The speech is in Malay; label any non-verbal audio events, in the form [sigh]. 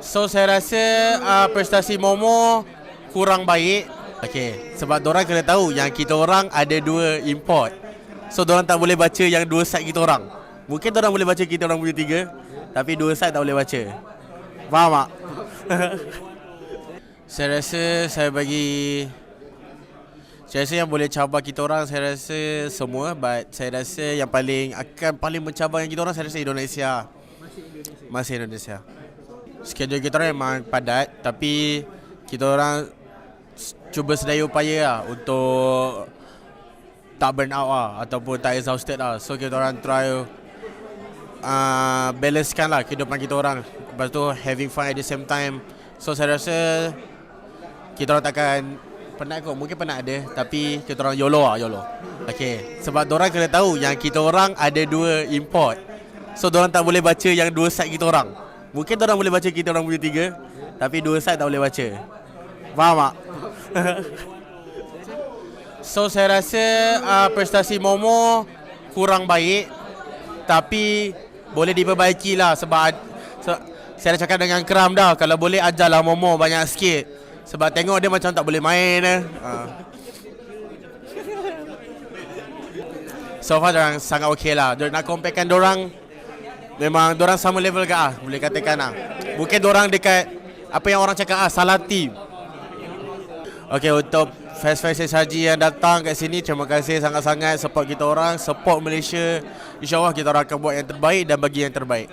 So saya rasa uh, prestasi Momo kurang baik. Okey, sebab orang kena tahu yang kita orang ada dua import. So orang tak boleh baca yang dua side kita orang. Mungkin orang boleh baca kita orang punya tiga, tapi dua side tak boleh baca. Faham tak? [laughs] saya rasa saya bagi saya rasa yang boleh cabar kita orang saya rasa semua but saya rasa yang paling akan paling mencabar yang kita orang saya rasa Indonesia. Masih Indonesia. Schedule kita memang padat tapi kita orang cuba sedaya upaya lah untuk tak burn out lah ataupun tak exhausted lah. So kita orang try uh, balancekan lah kehidupan kita orang. Lepas tu having fun at the same time. So saya rasa kita orang takkan penat kot. Mungkin penat ada tapi kita orang YOLO lah YOLO. Okay. Sebab orang kena tahu yang kita orang ada dua import. So orang tak boleh baca yang dua side kita orang. Mungkin orang boleh baca kita orang punya tiga tapi dua side tak boleh baca. Faham tak? [laughs] so saya rasa uh, prestasi Momo kurang baik tapi boleh diperbaiki lah sebab so, saya dah cakap dengan Kram dah kalau boleh ajarlah Momo banyak sikit sebab tengok dia macam tak boleh main eh. Uh. So far orang sangat okey lah. Dia nak comparekan orang memang orang sama level ke ah boleh katakan ah. Mungkin orang dekat apa yang orang cakap ah salah team. Okey untuk Fast Fast Haji yang datang kat sini terima kasih sangat-sangat support kita orang, support Malaysia. InsyaAllah kita orang akan buat yang terbaik dan bagi yang terbaik.